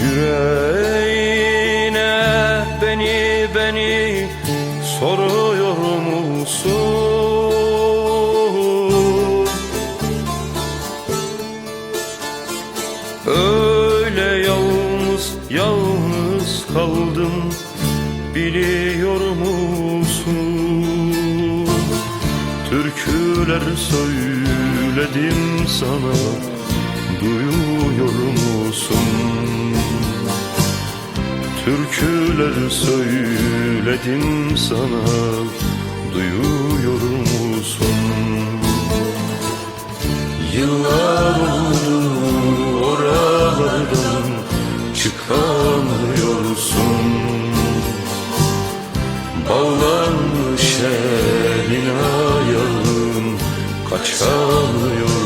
Yüreğine beni beni soruyor musun? Öyle yalnız yalnız kaldım biliyor musun? Türküler söyledim sana Türküler söyledim sana duyuyor musun? Yıllar oldu oralardan çıkamıyorsun Bağlanmış elin ayağın kaçamıyorsun